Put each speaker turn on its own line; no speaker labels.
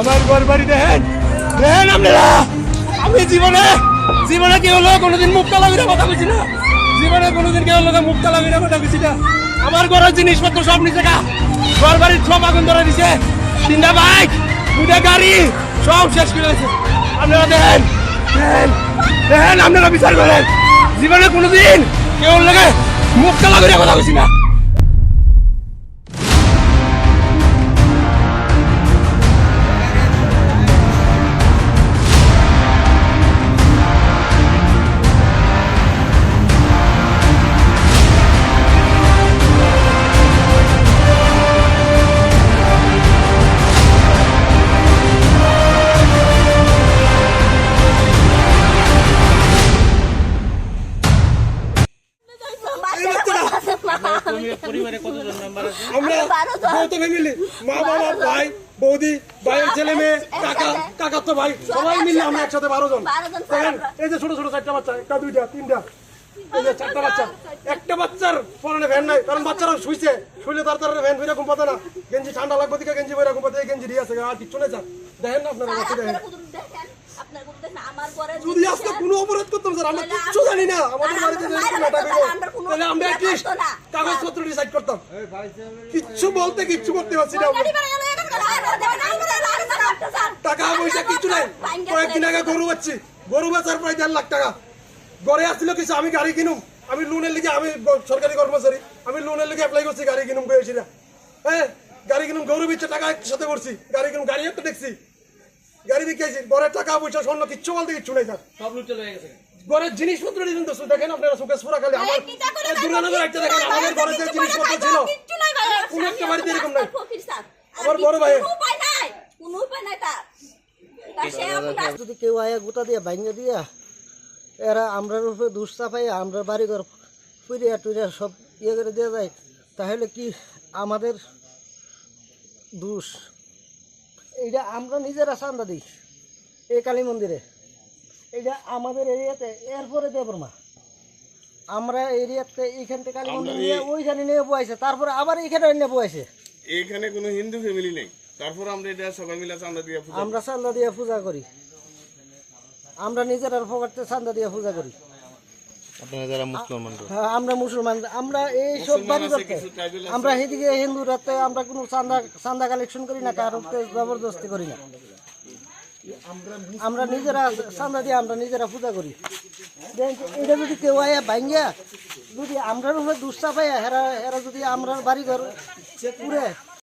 আমার ঘর বাড়ি দেখেন। দেখেন আপনারা? আমি জীবনে জীবনে কেউ লোক কোনোদিন মুখ কালামিরা কথা বলছি না। জীবনে কোনোদিন কেউ লোক কালামিরা কথা বলছি না। আমার ঘরের জিনিসপত্র সব নিচে গা। ঘর বাড়ির সব আগুন ধরে দিছে। তিনটা বাইক দুটা গাড়ি, সব শেষ করে দিয়েছে আপনারা দেখেন দেখেন দেখেন আপনারা বিচার করেন। জীবনে কোনোদিন কেউ লোকে কালামিরা কথা বলছি না।
পরিবারে কতজন মেম্বার আছে?
আমরা যৌথ ফ্যামিলি মা বাবা ভাই বৌদি ভাইয়ের ছেলে মেয়ে কাকা কাকা তো ভাই সবাই মিলে আমরা একসাথে বারো জন।
বারো জন
দেখেন এই যে ছোট ছোট চারটা বাচ্চা একটা দুইটা তিনটা। এই যে চারটা বাচ্চা। একটা বাচ্চার পরনে ভ্যান নাই কারণ বাচ্চারা শুইছে। শুইলে তার তার ভ্যান বইরা ঘুমাতে না। গেঞ্জি ঠান্ডা লাগবে দিকে গেঞ্জি ঘুমাতে এই গেঞ্জি দিয়ে আছে আর কিচ্ছু নেই স্যার। দেখেন না আপনারা যদি আজকে কোনো অপরাধ করতাম স্যার আমরা কিচ্ছু জানি না। আমাদের বাড়িতে যদি নাটক হইতো, তাহলে আমরা অ্যাটলিস্ট কাগজপত্র ডিসাইড করতাম। কিচ্ছু বলতে কিচ্ছু করতে পারছি না টাকা পয়সা কিচ্ছু নাই। কয়েকদিন আগে গরু গরু বেচার প্রায় দেড় লাখ টাকা। ঘরে আসছিল কিছু আমি গাড়ি কিনুম। আমি লোনের লিগে আমি সরকারি কর্মচারী। আমি লোনের লিগে অ্যাপ্লাই করছি গাড়ি কিনুম না হ্যাঁ গাড়ি কিনুম গরু বিচ্ছে টাকা একসাথে করছি গাড়ি কিনুম গাড়ি একটা দেখছি। গাড়ি বিকেছি টাকা পয়সা স্বর্ণ কিচ্ছু বলতে কিচ্ছু নাই স্যার।
সব লুট চলে গেছে।
ঘরের জিনিসপত্র কিন্তু দেখেন আপনারা সুকেশ পুরা খালি। আমার দুর্গানগর একটা দেখেন আমাদের ঘরে যে জিনিসপত্র ছিল কোনো একটা বাড়িতে এরকম নাই। আমার বড় ভাই।
কোনো উপায় নাই কোনো উপায় নাই তার।
যদি কেউ আয়া গোটা দিয়া ভাঙে দিয়া এরা আমরা রূপে দুষ চাপাই আমরা বাড়িঘর ফুরিয়া টুরিয়া সব ইয়ে করে দেওয়া যায় তাহলে কি আমাদের দোষ? এইটা আমরা নিজেরা চান্দা দিই এই কালী মন্দিরে। এইটা আমাদের এরিয়াতে এরপরে দেবরমা আমরা এরিয়াতে এইখান থেকে কালী মন্দির নিয়ে ওইখানে নিয়ে বয়েছে তারপরে আবার এইখানে নিয়ে বয়েছে
এখানে কোনো হিন্দু ফ্যামিলি নেই। তারপর আমরা এটা সবাই মিলে চান্দা দিয়ে পূজা
আমরা চান্দা দিয়ে পূজা করি। আমরা নিজেরার পকেটে চান্দা দিয়ে পূজা করি।
আপনারা যারা মুসলমান
আমরা মুসলমান আমরা এই সব বাড়ি করতে আমরা সেদিকে হিন্দু রাতে আমরা কোনো চান্দা চান্দা কালেকশন করি না কারোকে জবরদস্তি করি না। আমরা নিজেরা চান্দা দিয়ে আমরা নিজেরা পূজা করি। এটা যদি কেউ আয়া ভাঙ্গিয়া যদি আমরা উপরে দুষ্টা পাইয়া হেরা হেরা যদি আমরা বাড়ি ঘর পুরে